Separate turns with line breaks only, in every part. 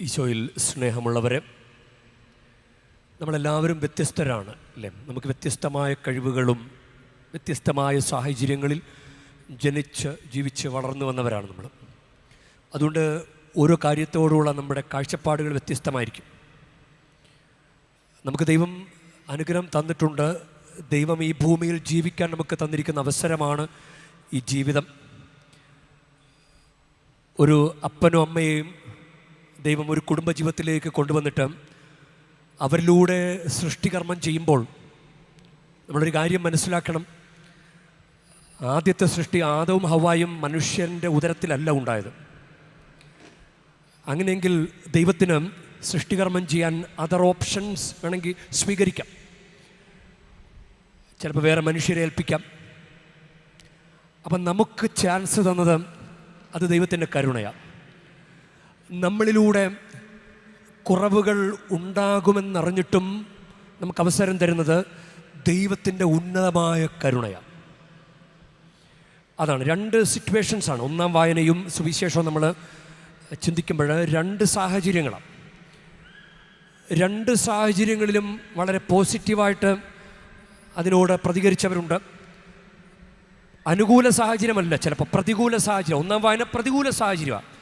ഈശോയിൽ സ്നേഹമുള്ളവരെ നമ്മളെല്ലാവരും വ്യത്യസ്തരാണ് അല്ലേ? നമുക്ക് വ്യത്യസ്തമായ കഴിവുകളും വ്യത്യസ്തമായ സാഹചര്യങ്ങളിൽ ജനിച്ച് ജീവിച്ച് വളർന്നു വന്നവരാണ് നമ്മൾ. അതുകൊണ്ട് ഓരോ കാര്യത്തോടുള്ള നമ്മുടെ കാഴ്ചപ്പാടുകൾ വ്യത്യസ്തമായിരിക്കും. നമുക്ക് ദൈവം അനുഗ്രഹം തന്നിട്ടുണ്ട്. ദൈവം ഈ ഭൂമിയിൽ ജീവിക്കാൻ നമുക്ക് തന്നിരിക്കുന്ന അവസരമാണ് ഈ ജീവിതം. ഒരു അപ്പനും അമ്മയെയും ദൈവം ഒരു കുടുംബജീവിതത്തിലേക്ക് കൊണ്ടുവന്നിട്ട് അവരിലൂടെ സൃഷ്ടികർമ്മം ചെയ്യുമ്പോൾ നമ്മളൊരു കാര്യം മനസ്സിലാക്കണം. ആദ്യത്തെ സൃഷ്ടി ആദവും ഹവായും മനുഷ്യന്റെ ഉദരത്തിലല്ല ഉണ്ടായത്. അങ്ങനെയെങ്കിൽ ദൈവത്തിന് സൃഷ്ടികർമ്മം ചെയ്യാൻ അതർ ഓപ്ഷൻസ് വേണമെങ്കിൽ സ്വീകരിക്കാം. ചിലപ്പോൾ വേറെ മനുഷ്യരെ ഏൽപ്പിക്കാം. അപ്പം നമുക്ക് ചാൻസ് തന്നത് അത് ദൈവത്തിന്റെ കരുണയാണ്. നമ്മളിലൂടെ കുറവുകൾ ഉണ്ടാകുമെന്നറിഞ്ഞിട്ടും നമുക്ക് അവസരം തരുന്നത് ദൈവത്തിന്റെ ഉന്നതമായ കരുണയാണ്. അതാണ് രണ്ട് സിറ്റുവേഷൻസാണ് ഒന്നാം വായനയും സുവിശേഷവും നമ്മൾ ചിന്തിക്കുമ്പോൾ രണ്ട് സാഹചര്യങ്ങളാണ്. രണ്ട് സാഹചര്യങ്ങളിലും വളരെ പോസിറ്റീവായിട്ട് അതിനോട് പ്രതികരിച്ചവരുണ്ട്. അനുകൂല സാഹചര്യമല്ല ചിലപ്പോൾ പ്രതികൂല സാഹചര്യം. ഒന്നാം വായന പ്രതികൂല സാഹചര്യമാണ്.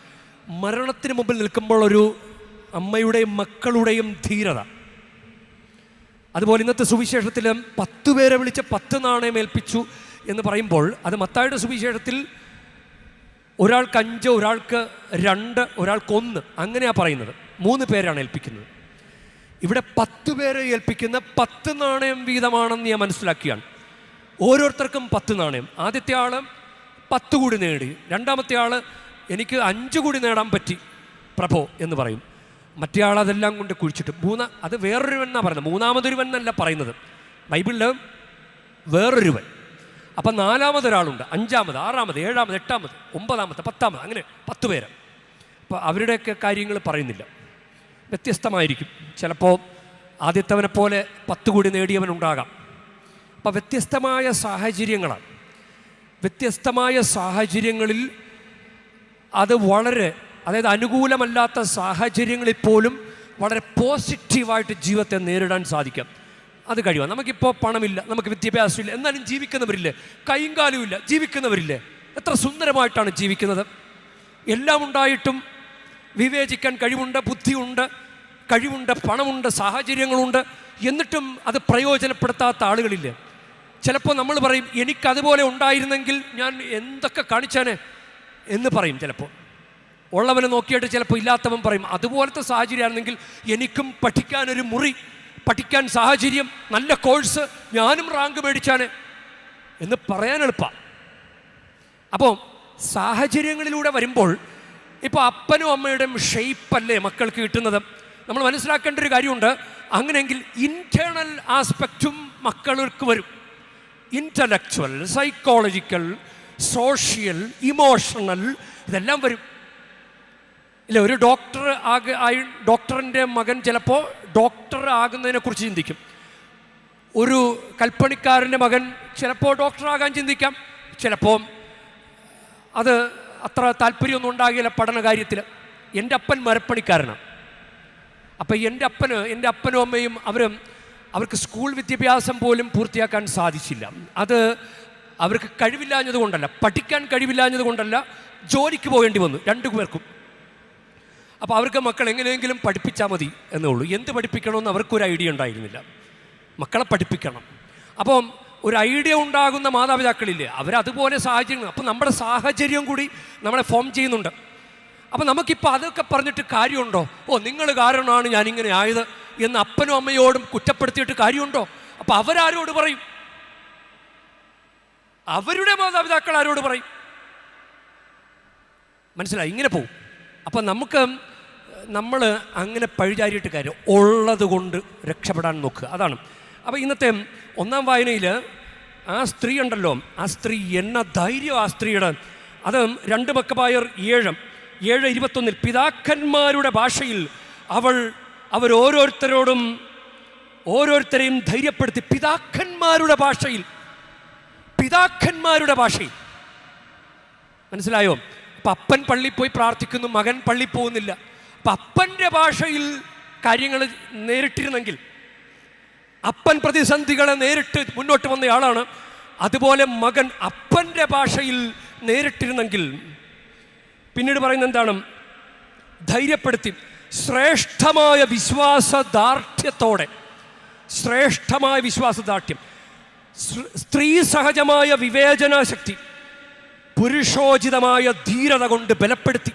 മരണത്തിന് മുമ്പിൽ നിൽക്കുമ്പോൾ ഒരു അമ്മയുടെയും മക്കളുടെയും ധീരത. അതുപോലെ ഇന്നത്തെ സുവിശേഷത്തിൽ പത്ത് പേരെ വിളിച്ച് പത്ത് നാണയം ഏൽപ്പിച്ചു എന്ന് പറയുമ്പോൾ അത് മത്തായുടെ സുവിശേഷത്തിൽ ഒരാൾക്ക് അഞ്ച് ഒരാൾക്ക് രണ്ട് ഒരാൾക്ക് ഒന്ന് അങ്ങനെയാണ് പറയുന്നത്. മൂന്ന് പേരാണ് ഏൽപ്പിക്കുന്നത്. ഇവിടെ പത്ത് പേരെ ഏൽപ്പിക്കുന്ന പത്ത് നാണയം വീതമാണെന്ന് ഞാൻ മനസ്സിലാക്കിയാണ്. ഓരോരുത്തർക്കും പത്ത് നാണയം. ആദ്യത്തെ ആൾ പത്ത് കൂടി നേടി. രണ്ടാമത്തെ ആൾ എനിക്ക് അഞ്ച് കൂടി നേടാൻ പറ്റി പ്രഭോ എന്ന് പറയും. മറ്റേ ആൾ അതെല്ലാം കൊണ്ട് കുഴിച്ചിട്ട്. മൂന്ന അത് വേറൊരുവൻ എന്നാണ് പറയുന്നത്. മൂന്നാമതൊരുവൻ എന്നല്ല പറയുന്നത്. ബൈബിളിൽ വേറൊരുവൻ. അപ്പം നാലാമതൊരാളുണ്ട്. അഞ്ചാമത് ആറാമത് ഏഴാമത് എട്ടാമത് ഒമ്പതാമത് പത്താമത് അങ്ങനെ പത്ത് പേര്. അപ്പോൾ അവരുടെയൊക്കെ കാര്യങ്ങൾ പറയുന്നില്ല. വ്യത്യസ്തമായിരിക്കും. ചിലപ്പോൾ ആദ്യത്തവനെ പോലെ പത്ത് കൂടി നേടിയവനുണ്ടാകാം. അപ്പോൾ വ്യത്യസ്തമായ സാഹചര്യങ്ങളാണ്. വ്യത്യസ്തമായ സാഹചര്യങ്ങളിൽ അത് വളരെ അതായത് അനുകൂലമല്ലാത്ത സാഹചര്യങ്ങളിൽ പോലും വളരെ പോസിറ്റീവായിട്ട് ജീവിതത്തെ നേരിടാൻ സാധിക്കാം. അത് കഴിയുക നമുക്കിപ്പോൾ പണമില്ല നമുക്ക് വിദ്യാഭ്യാസമില്ല എന്നാലും ജീവിക്കുന്നവരില്ലേ? കൈയും കാലുമില്ല ജീവിക്കുന്നവരില്ലേ? എത്ര സുന്ദരമായിട്ടാണ് ജീവിക്കുന്നത്. എല്ലാം ഉണ്ടായിട്ടും വിവേചിക്കാൻ കഴിവുണ്ട് ബുദ്ധിയുണ്ട് കഴിവുണ്ട് പണമുണ്ട് സാഹചര്യങ്ങളുണ്ട്. എന്നിട്ടും അത് പ്രയോജനപ്പെടുത്താത്ത ആളുകളില്ലേ? ചിലപ്പോൾ നമ്മൾ പറയും എനിക്കതുപോലെ ഉണ്ടായിരുന്നെങ്കിൽ ഞാൻ എന്തൊക്കെ കാണിച്ചാനെ? എന്ന് പറയും ചിലപ്പോൾ. ഉള്ളവനെ നോക്കിയിട്ട് ചിലപ്പോൾ ഇല്ലാത്തവൻ പറയും. അതുപോലത്തെ സാഹചര്യമാണെങ്കിൽ എനിക്കും പഠിക്കാനൊരു മുറി പഠിക്കാൻ സാഹചര്യം നല്ല കോഴ്സ് ഞാനും റാങ്ക് മേടിച്ചാണ് എന്ന് പറയാൻ എളുപ്പമാണ് അപ്പോൾ സാഹചര്യങ്ങളിലൂടെ വരുമ്പോൾ ഇപ്പോൾ അപ്പനും അമ്മയുടെയും ഷെയ്പ്പല്ലേ മക്കൾക്ക് കിട്ടുന്നത്? നമ്മൾ മനസ്സിലാക്കേണ്ട ഒരു കാര്യമുണ്ട്. അങ്ങനെയെങ്കിൽ ഇന്റേണൽ ആസ്പെക്റ്റും മക്കൾക്ക് വരും. ഇന്റലക്ച്വൽ സൈക്കോളജിക്കൽ സോഷ്യൽ ഇമോഷണൽ ഇതെല്ലാം വരും. ഇല്ല ഒരു ഡോക്ടർ ആക ആയി ഡോക്ടറിന്റെ മകൻ ചിലപ്പോൾ ഡോക്ടർ ആകുന്നതിനെക്കുറിച്ച് ചിന്തിക്കും. ഒരു കൽപ്പണിക്കാരന്റെ മകൻ ചിലപ്പോൾ ഡോക്ടറാകാൻ ചിന്തിക്കാം. ചിലപ്പോൾ അത് അത്ര താല്പര്യമൊന്നും ഉണ്ടാകില്ല പഠന കാര്യത്തിൽ എന്റെ അപ്പൻ മരപ്പണിക്കാരനാണ് അപ്പം എന്റെ അപ്പന് എന്റെ അപ്പനും അമ്മയും അവരും അവർക്ക് സ്കൂൾ വിദ്യാഭ്യാസം പോലും പൂർത്തിയാക്കാൻ സാധിച്ചില്ല. അത് അവർക്ക് കഴിവില്ലാഞ്ഞത് കൊണ്ടല്ല പഠിക്കാൻ കഴിവില്ലാഞ്ഞത് കൊണ്ടല്ല ജോലിക്ക് പോകേണ്ടി വന്നു രണ്ടു പേർക്കും. അപ്പോൾ അവർക്ക് മക്കൾ എങ്ങനെയെങ്കിലും പഠിപ്പിച്ചാൽ മതി എന്നേ ഉള്ളൂ. എന്ത് പഠിപ്പിക്കണമെന്ന് അവർക്കൊരു ഐഡിയ ഉണ്ടായിരുന്നില്ല. മക്കളെ പഠിപ്പിക്കണം. അപ്പം ഒരു ഐഡിയ ഉണ്ടാകുന്ന മാതാപിതാക്കളില്ലേ അവരതുപോലെ സാഹചര്യങ്ങൾ അപ്പം നമ്മുടെ സാഹചര്യം കൂടി നമ്മളെ ഫോം ചെയ്യുന്നുണ്ട്. അപ്പം നമുക്കിപ്പോൾ അതൊക്കെ പറഞ്ഞിട്ട് കാര്യമുണ്ടോ? ഓ നിങ്ങൾ കാരണമാണ് ഞാനിങ്ങനെ ആയത് എന്ന് അപ്പനും അമ്മയോടും കുറ്റപ്പെടുത്തിയിട്ട് കാര്യമുണ്ടോ? അപ്പം അവരാരോട് പറയും. അവരുടെ മാതാപിതാക്കൾ ആരോട് പറയും? മനസ്സിലായി? ഇങ്ങനെ പോവും. അപ്പം നമുക്ക് നമ്മൾ അങ്ങനെ പഴിചാരിയിട്ട് കാര്യം ഉള്ളത് കൊണ്ട് രക്ഷപ്പെടാൻ നോക്കുക. അതാണ്. അപ്പോൾ ഇന്നത്തെ ഒന്നാം വായനയിൽ ആ സ്ത്രീ ഉണ്ടല്ലോ. ആ സ്ത്രീ എന്ന ധൈര്യം ആ സ്ത്രീയുടെ. അത് രണ്ട് മക്കബായർ ഏഴ്. ഏഴ് ഇരുപത്തൊന്നിൽ പിതാക്കന്മാരുടെ ഭാഷയിൽ അവൾ അവരോരോരുത്തരോടും ഓരോരുത്തരെയും ധൈര്യപ്പെടുത്തി പിതാക്കന്മാരുടെ ഭാഷയിൽ പിതാക്കന്മാരുടെ ഭാഷയിൽ. മനസ്സിലായോ? അപ്പം അപ്പൻ പള്ളി പോയി പ്രാർത്ഥിക്കുന്നു മകൻ പള്ളി പോകുന്നില്ല. അപ്പം അപ്പന്റെ ഭാഷയിൽ കാര്യങ്ങൾ നേരിട്ടിരുന്നെങ്കിൽ അപ്പൻ പ്രതിസന്ധികളെ നേരിട്ട് മുന്നോട്ട് വന്നയാളാണ് അതുപോലെ മകൻ അപ്പന്റെ ഭാഷയിൽ നേരിട്ടിരുന്നെങ്കിൽ പിന്നീട് പറയുന്നത് എന്താണ്? ധൈര്യപ്പെടുത്തി ശ്രേഷ്ഠമായ വിശ്വാസദാർഢ്യത്തോടെ ശ്രേഷ്ഠമായ വിശ്വാസദാർഢ്യം. സ്ത്രീ സഹജമായ വിവേചനാശക്തി പുരുഷോചിതമായ ധീരത കൊണ്ട് ബലപ്പെടുത്തി.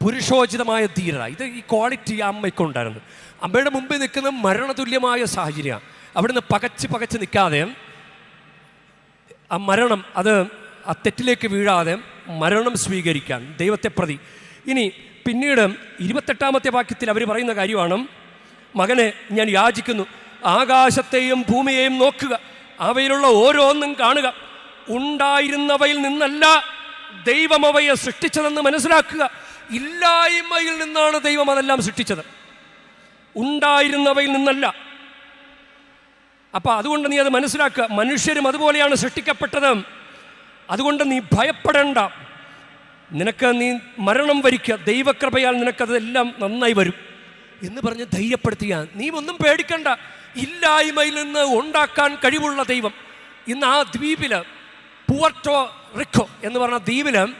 പുരുഷോചിതമായ ധീരത. ഇത് ഈ ക്വാളിറ്റി ആ അമ്മയ്ക്കുണ്ടായിരുന്നു അമ്മയുടെ മുമ്പിൽ നിൽക്കുന്ന മരണതുല്യമായ സാഹചര്യമാണ് അവിടുന്ന് പകച്ച് പകച്ച് നിൽക്കാതെ ആ മരണം അത് ആ തെറ്റിലേക്ക് വീഴാതെ മരണം സ്വീകരിക്കാൻ ദൈവത്തെ പ്രതി. ഇനി പിന്നീട് ഇരുപത്തെട്ടാമത്തെ വാക്യത്തിൽ അവർ പറയുന്ന കാര്യമാണ് മകനെ ഞാൻ യാചിക്കുന്നു. ആകാശത്തെയും ഭൂമിയെയും നോക്കുക. അവയിലുള്ള ഓരോന്നും കാണുക. ഉണ്ടായിരുന്നവയിൽ നിന്നല്ല ദൈവം അവയെ സൃഷ്ടിച്ചതെന്ന് മനസ്സിലാക്കുക. ഇല്ലായ്മയിൽ നിന്നാണ് ദൈവം അതെല്ലാം സൃഷ്ടിച്ചത്. ഉണ്ടായിരുന്നവയിൽ നിന്നല്ല. അപ്പൊ അതുകൊണ്ട് നീ അത് മനസ്സിലാക്കുക. മനുഷ്യരും അതുപോലെയാണ് സൃഷ്ടിക്കപ്പെട്ടത്. അതുകൊണ്ട് നീ ഭയപ്പെടേണ്ട. നിനക്ക് നീ മരണം വരിക്കുക ദൈവകൃപയാൽ നിനക്കതെല്ലാം നന്നായി വരും. എന്ന് പറഞ്ഞ് ധൈര്യപ്പെടുത്തിയ നീ ഒന്നും പേടിക്കണ്ട. ഇല്ലായ്മയിൽ നിന്ന് ഉണ്ടാക്കാൻ കഴിവുള്ള ദൈവം. ഇന്ന് ആ ദ്വീപിൽ പുവർട്ടോ റിക്കോ എന്ന് പറഞ്ഞ ദ്വീപിൽ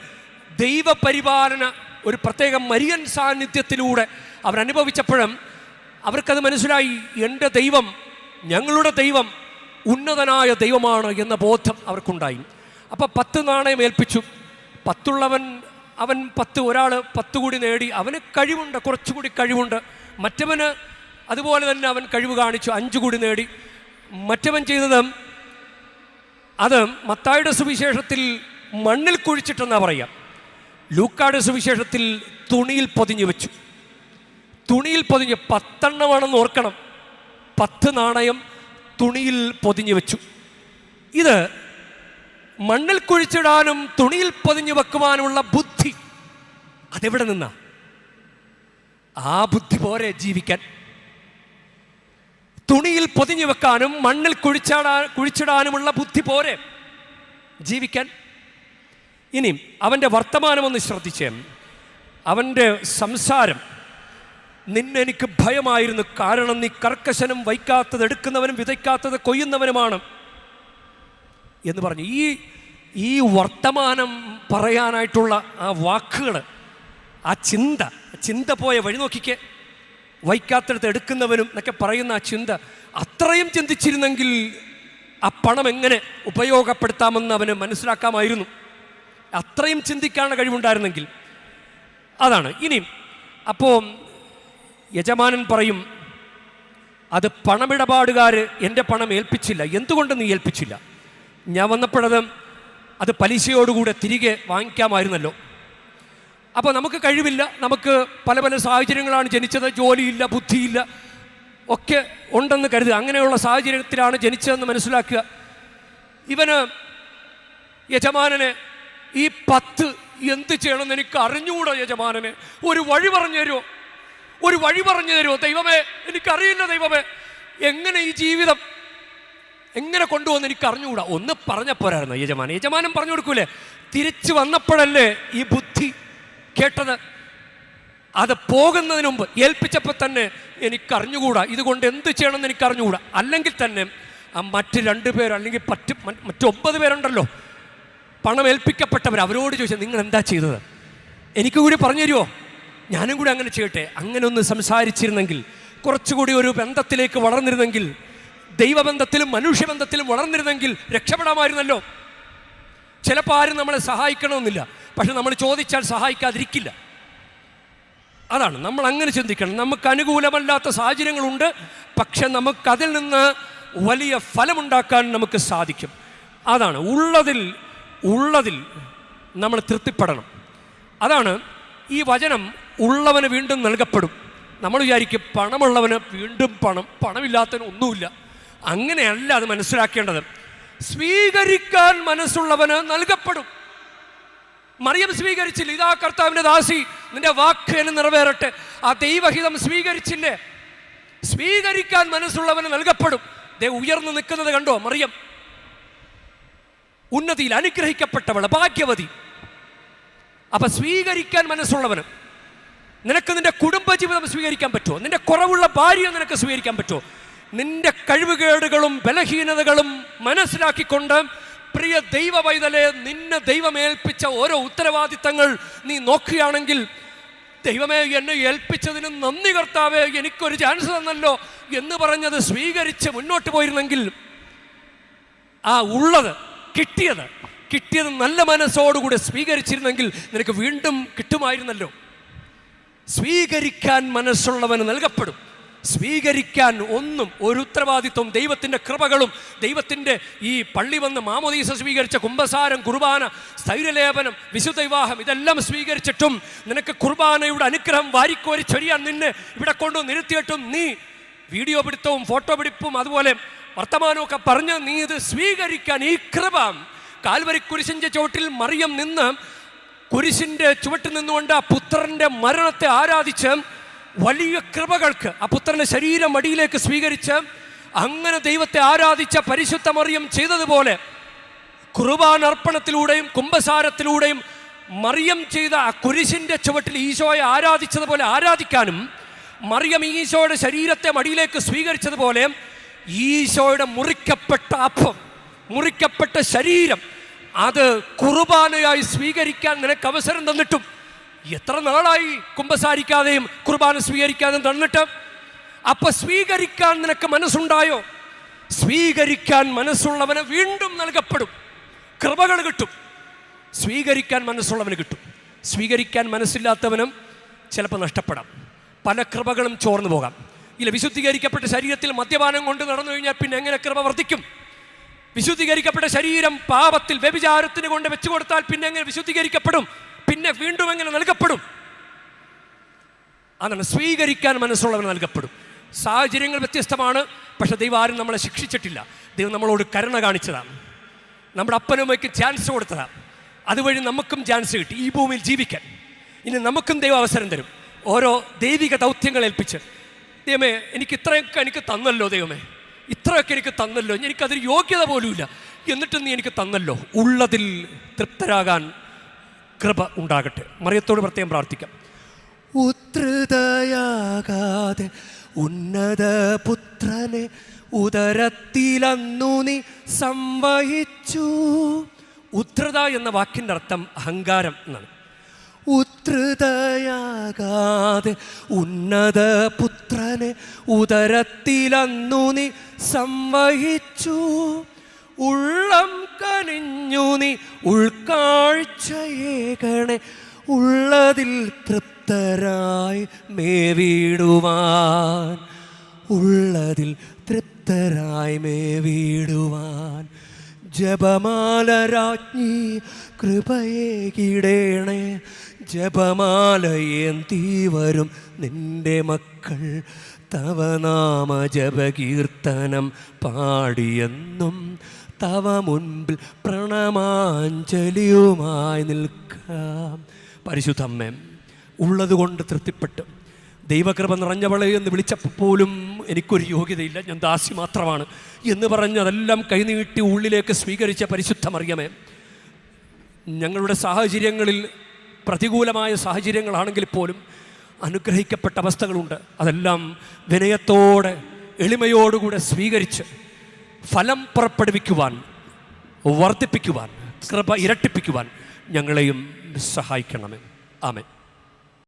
ദൈവപരിപാലന ഒരു പ്രത്യേക മരിയൻ സാന്നിധ്യത്തിലൂടെ അവരനുഭവിച്ചപ്പോഴും അവർക്കത് മനസ്സിലായി. എന്റെ ദൈവം ഞങ്ങളുടെ ദൈവം ഉന്നതനായ ദൈവമാണ് എന്ന ബോധം അവർക്കുണ്ടായി. അപ്പോൾ പത്ത് നാണയം ഏൽപ്പിച്ചു. പത്തുള്ളവൻ അവൻ പത്ത് ഒരാൾ പത്ത് കൂടി നേടി. അവന് കഴിവുണ്ട് കുറച്ചുകൂടി കഴിവുണ്ട്. മറ്റവന് അതുപോലെ തന്നെ അവൻ കഴിവ് കാണിച്ചു അഞ്ചു കൂടി നേടി. മറ്റവൻ ചെയ്തത് അത് മത്തായുടെ സുവിശേഷത്തിൽ മണ്ണിൽ കുഴിച്ചിട്ടെന്നാ പറയാം. ലൂക്കാട് സുവിശേഷത്തിൽ തുണിയിൽ പൊതിഞ്ഞു വെച്ചു. തുണിയിൽ പൊതിഞ്ഞ് പത്തെണ്ണമാണെന്ന് ഓർക്കണം. പത്ത് നാണയം തുണിയിൽ പൊതിഞ്ഞു വെച്ചു. ഇത് മണ്ണിൽ കുഴിച്ചിടാനും തുണിയിൽ പൊതിഞ്ഞു വെക്കുവാനുമുള്ള ബുദ്ധി അതെവിടെ നിന്നാ? ആ ബുദ്ധി പോരെ ജീവിക്കാൻ. തുണിയിൽ പൊതിഞ്ഞു വെക്കാനും മണ്ണിൽ കുഴിച്ചാടാ കുഴിച്ചിടാനുമുള്ള ബുദ്ധി പോരെ? ജീവിക്കാൻ. ഇനി അവന്റെ വർത്തമാനമൊന്ന് ശ്രദ്ധിച്ചേ. അവന്റെ സംസാരം. നിന്നെനിക്ക് ഭയമായിരുന്നു. കാരണം നീ കർക്കശനും വയ്ക്കാത്തത് എടുക്കുന്നവനും വിതയ്ക്കാത്തത് കൊയ്യുന്നവനുമാണ് എന്ന് പറഞ്ഞു. ഈ ഈ വർത്തമാനം പറയാനായിട്ടുള്ള ആ വാക്കുകൾ ആ ചിന്ത ചിന്ത പോയ വഴി നോക്കിക്കേ. വൈക്കാത്തടത്ത് എടുക്കുന്നവനും എന്നൊക്കെ പറയുന്ന ആ ചിന്ത അത്രയും ചിന്തിച്ചിരുന്നെങ്കിൽ ആ പണം എങ്ങനെ ഉപയോഗപ്പെടുത്താമെന്ന് അവന് മനസ്സിലാക്കാമായിരുന്നു. അത്രയും ചിന്തിക്കാനുള്ള കഴിവുണ്ടായിരുന്നെങ്കിൽ. അതാണ്. ഇനി അപ്പോൾ യജമാനൻ പറയും അത് പണമിടപാടുകാർ എന്റെ പണം ഏൽപ്പിച്ചില്ല. എന്തുകൊണ്ട് നീ ഏൽപ്പിച്ചില്ല? ഞാൻ വന്നപ്പോഴത് അത് പലിശയോടുകൂടെ തിരികെ വാങ്ങിക്കാമായിരുന്നല്ലോ. അപ്പോൾ നമുക്ക് കഴിവില്ല. നമുക്ക് പല പല സാഹചര്യങ്ങളാണ് ജനിച്ചത്. ജോലിയില്ല ബുദ്ധിയില്ല ഒക്കെ ഉണ്ടെന്ന് കരുതുക. അങ്ങനെയുള്ള സാഹചര്യത്തിലാണ് ജനിച്ചതെന്ന് മനസ്സിലാക്കുക. ഇവന് യജമാനനെ ഈ പത്ത് എന്ത് ചെയ്യണമെന്ന് എനിക്ക് അറിഞ്ഞുകൂടാ യജമാനനെ. ഒരു വഴി പറഞ്ഞു തരുമോ ഒരു വഴി പറഞ്ഞു തരുമോ ദൈവമേ എനിക്കറിയില്ല ദൈവമേ. എങ്ങനെ ഈ ജീവിതം എങ്ങനെ കൊണ്ടുവന്ന് എനിക്ക് അറിഞ്ഞുകൂടാ? ഒന്ന് പറഞ്ഞപ്പോരായിരുന്നു യജമാനൻ യജമാനൻ പറഞ്ഞു കൊടുക്കൂലേ? തിരിച്ചു വന്നപ്പോഴല്ലേ ഈ ബുദ്ധി കേട്ടത്. അത് പോകുന്നതിന് മുമ്പ് ഏൽപ്പിച്ചപ്പോൾ തന്നെ എനിക്കറിഞ്ഞുകൂടാ. ഇതുകൊണ്ട് എന്ത് ചെയ്യണമെന്ന് എനിക്ക് അറിഞ്ഞുകൂടാ അല്ലെങ്കിൽ തന്നെ ആ മറ്റ് രണ്ട് പേർ അല്ലെങ്കിൽ പറ്റ് മറ്റൊമ്പത് പേരുണ്ടല്ലോ. പണം ഏൽപ്പിക്കപ്പെട്ടവർ അവരോട് ചോദിച്ചാൽ നിങ്ങൾ എന്താ ചെയ്തത്? എനിക്ക് കൂടി പറഞ്ഞു തരുമോ ഞാനും കൂടി അങ്ങനെ ചെയ്യട്ടെ. അങ്ങനെ ഒന്ന് സംസാരിച്ചിരുന്നെങ്കിൽ കുറച്ചുകൂടി ഒരു ബന്ധത്തിലേക്ക് വളർന്നിരുന്നെങ്കിൽ ദൈവബന്ധത്തിലും മനുഷ്യബന്ധത്തിലും വളർന്നിരുന്നെങ്കിൽ രക്ഷപ്പെടാമായിരുന്നല്ലോ. ചിലപ്പോൾ ആരും നമ്മളെ സഹായിക്കണമെന്നില്ല. പക്ഷെ നമ്മൾ ചോദിച്ചാൽ സഹായിക്കാതിരിക്കില്ല. അതാണ് നമ്മൾ അങ്ങനെ ചിന്തിക്കണം. നമുക്ക് അനുകൂലമല്ലാത്ത സാഹചര്യങ്ങളുണ്ട് പക്ഷെ നമുക്കതിൽ നിന്ന് വലിയ ഫലമുണ്ടാക്കാൻ നമുക്ക് സാധിക്കും. അതാണ് ഉള്ളതിൽ ഉള്ളതിൽ നമ്മൾ തൃപ്തിപ്പെടണം. അതാണ് ഈ വചനം ഉള്ളവന് വീണ്ടും നൽകപ്പെടും. നമ്മൾ വിചാരിക്കും പണമുള്ളവന് വീണ്ടും പണം പണമില്ലാത്തവന് ഒന്നുമില്ല. അങ്ങനെയല്ല അത് മനസ്സിലാക്കേണ്ടത്. സ്വീകരിക്കാൻ മനസ്സുള്ളവന് നൽകപ്പെടും. മറിയം സ്വീകരിച്ചില്ല. ഇതാ കർത്താവിന്റെ ദാസി നിന്റെ വാക്ക് എന്ന് നിറവേറട്ടെ. ആ ദൈവഹിതം സ്വീകരിച്ചില്ലേ? സ്വീകരിക്കാൻ മനസ്സുള്ളവന് നൽകപ്പെടും. ദേ ഉയർന്നു നിൽക്കുന്നത് കണ്ടോ? മറിയം. ഉന്നതിയിൽ അനുഗ്രഹിക്കപ്പെട്ടവൾ ഭാഗ്യവതി. അപ്പൊ സ്വീകരിക്കാൻ മനസ്സുള്ളവന് നിനക്ക് നിന്റെ കുടുംബജീവിതം സ്വീകരിക്കാൻ പറ്റുമോ? നിന്റെ കുറവുള്ള ഭാര്യ നിനക്ക് സ്വീകരിക്കാൻ പറ്റുമോ? നിന്റെ കഴിവുകേടുകളും ബലഹീനതകളും മനസ്സിലാക്കിക്കൊണ്ട് പ്രിയ ദൈവ പൈതലെ നിന്നെ ദൈവമേൽപ്പിച്ച ഓരോ ഉത്തരവാദിത്തങ്ങൾ നീ നോക്കുകയാണെങ്കിൽ ദൈവമേ എന്നെ ഏൽപ്പിച്ചതിന് നന്ദി കർത്താവേ എനിക്കൊരു ചാൻസ് തന്നല്ലോ എന്ന് പറഞ്ഞത് സ്വീകരിച്ച് മുന്നോട്ട് പോയിരുന്നെങ്കിൽ ആ ഉള്ളത് കിട്ടിയത് കിട്ടിയത് നല്ല മനസ്സോടുകൂടി സ്വീകരിച്ചിരുന്നെങ്കിൽ നിനക്ക് വീണ്ടും കിട്ടുമായിരുന്നല്ലോ. സ്വീകരിക്കാൻ മനസ്സുള്ളവന് നൽകപ്പെടും. സ്വീകരിക്കാൻ ഒന്നും ഒരു ഉത്തരവാദിത്വം ദൈവത്തിന്റെ കൃപകളും ദൈവത്തിന്റെ ഈ പള്ളി വന്ന് മാമോദീസ സ്വീകരിച്ച കുംഭസാരം കുർബാന സ്ഥൈര്യലേപനം വിശുദ്ധ വിവാഹം ഇതെല്ലാം സ്വീകരിച്ചിട്ടും നിനക്ക് കുർബാനയുടെ അനുഗ്രഹം വാരിക്കോരി ചൊരിയാൻ നിന്നെ ഇവിടെ കൊണ്ടു നിർത്തിയിട്ടും നീ വീഡിയോ പിടുത്തവും ഫോട്ടോ പിടിപ്പും അതുപോലെ വർത്തമാനമൊക്കെ പറഞ്ഞ് നീ ഇത് സ്വീകരിക്കാൻ ഈ കൃപ കാൽവരി കുരിശിന്റെ ചുവട്ടിൽ മറിയം നിന്ന് കുരിശിന്റെ ചുവട്ടിൽ നിന്നുകൊണ്ട് ആ പുത്രന്റെ മരണത്തെ ആരാധിച്ച് വലിയ കൃപകൾക്ക് ആ പുത്രന്റെ ശരീരം അടിയിലേക്ക് സ്വീകരിച്ച് അങ്ങനെ ദൈവത്തെ ആരാധിച്ച പരിശുദ്ധ മറിയം ചെയ്തതുപോലെ കുർബാനർപ്പണത്തിലൂടെയും കുംഭസാരത്തിലൂടെയും മറിയം ചെയ്ത ആ കുരിശിന്റെ ചുവട്ടിൽ ഈശോയെ ആരാധിച്ചതുപോലെ ആരാധിക്കാനും മറിയം ഈശോയുടെ ശരീരത്തെ മടിയിലേക്ക് സ്വീകരിച്ചതുപോലെ ഈശോയുടെ മുറിക്കപ്പെട്ട അപ്പം മുറിക്കപ്പെട്ട ശരീരം അത് കുർബാനയായി സ്വീകരിക്കാൻ നിനക്ക് അവസരം തന്നിട്ടും എത്ര നാളായി കുമ്പസാരിക്കാതെയും കുർബാന സ്വീകരിക്കാതെയും തന്നിട്ട്? അപ്പൊ സ്വീകരിക്കാൻ നിനക്ക് മനസ്സുണ്ടായോ? സ്വീകരിക്കാൻ മനസ്സുള്ളവന് വീണ്ടും നൽകപ്പെടും. കൃപകൾ കിട്ടും. സ്വീകരിക്കാൻ മനസ്സുള്ളവന് കിട്ടും. സ്വീകരിക്കാൻ മനസ്സില്ലാത്തവനും ചിലപ്പോൾ നഷ്ടപ്പെടാം. പല കൃപകളും ചോർന്നു പോകാം. ഇല്ല വിശുദ്ധീകരിക്കപ്പെട്ട ശരീരത്തിൽ മദ്യപാനം കൊണ്ട് നടന്നു കഴിഞ്ഞാൽ പിന്നെ എങ്ങനെ കൃപ വർദ്ധിക്കും? വിശുദ്ധീകരിക്കപ്പെട്ട ശരീരം പാപത്തിൽ വ്യഭിചാരത്തിന് കൊണ്ട് വെച്ചു കൊടുത്താൽ പിന്നെ എങ്ങനെ വിശുദ്ധീകരിക്കപ്പെടും? പിന്നെ വീണ്ടും എങ്ങനെ നൽകപ്പെടും? അതാണ് സ്വീകരിക്കാൻ മനസ്സുള്ളവർ നൽകപ്പെടും. സാഹചര്യങ്ങൾ വ്യത്യസ്തമാണ് പക്ഷെ ദൈവം ആരും നമ്മളെ ശിക്ഷിച്ചിട്ടില്ല. ദൈവം നമ്മളോട് കരുണ കാണിച്ചതാണ്. നമ്മുടെ അപ്പനുമ്മയ്ക്ക് ചാൻസ് കൊടുത്തതാണ്. അതുവഴി നമുക്കും ചാൻസ് കിട്ടി ഈ ഭൂമിയിൽ ജീവിക്കാൻ. ഇനി നമുക്കും ദൈവം അവസരം തരും. ഓരോ ദൈവിക ദൗത്യങ്ങൾ ഏൽപ്പിച്ച്. ദൈവമേ എനിക്ക് ഇത്രയൊക്കെ എനിക്ക് തന്നല്ലോ ദൈവമേ. ഇത്രയൊക്കെ എനിക്ക് തന്നല്ലോ. എനിക്കതിന് യോഗ്യത പോലുമില്ല. എന്നിട്ടും നീ എനിക്ക് തന്നല്ലോ. ഉള്ളതിൽ തൃപ്തരാകാൻ കൃപ ഉണ്ടാകട്ടെ. മറിയത്തോട് പ്രത്യേകം പ്രാർത്ഥിക്കാം. ഉദ്ധൃതയാകാതെ ഉന്നത പുത്രനെ ഉദരത്തിലന്നു നീ സംവഹിച്ചു. ഉദ്ധൃത എന്ന വാക്കിന്റെ അർത്ഥം അഹങ്കാരം എന്നാണ്. ഉദ്ധൃതയാകാതെ ഉന്നത പുത്രനെ ഉദരത്തിലന്നു നീ സംവഹിച്ചു. ഉള്ളം കനിഞ്ഞു നീ ഉൾക്കാഴ്ചയേകണേ. ഉള്ളതിൽ തൃപ്തരായി മേവിടുവാൻ. ഉള്ളതിൽ തൃപ്തരായി മേവിടുവാൻ. ജപമാല രാജ്ഞി കൃപയെ കിടേണേ. ജപമാലയേന്തി വരും നിന്റെ മക്കൾ. തവനാമ ജപകീർത്തനം പാടിയെന്നും തവ മുൻപിൽ പ്രണമാഞ്ജലിയുമായി നിൽക്കാം. പരിശുദ്ധമ്മേ ഉള്ളതുകൊണ്ട് തൃപ്തിപ്പെട്ട് ദൈവകൃപ നിറഞ്ഞവളെ എന്ന് വിളിച്ചപ്പോൾ പോലും എനിക്കൊരു യോഗ്യതയില്ല. ഞാൻ ദാസി മാത്രമാണ് എന്ന് പറഞ്ഞ് അതെല്ലാം കൈനീട്ടി ഉള്ളിലേക്ക് സ്വീകരിച്ച പരിശുദ്ധമറിയമേ ഞങ്ങളുടെ സാഹചര്യങ്ങളിൽ പ്രതികൂലമായ സാഹചര്യങ്ങളാണെങ്കിൽ പോലും അനുഗ്രഹിക്കപ്പെട്ട അവസ്ഥകളുണ്ട്. അതെല്ലാം വിനയത്തോടെ എളിമയോടുകൂടെ സ്വീകരിച്ച് ഫലം പുറപ്പെടുവിക്കുവാൻ വർദ്ധിപ്പിക്കുവാൻ കൃപ ഇരട്ടിപ്പിക്കുവാൻ ഞങ്ങളെയും സഹായിക്കണമേ. ആമേൻ.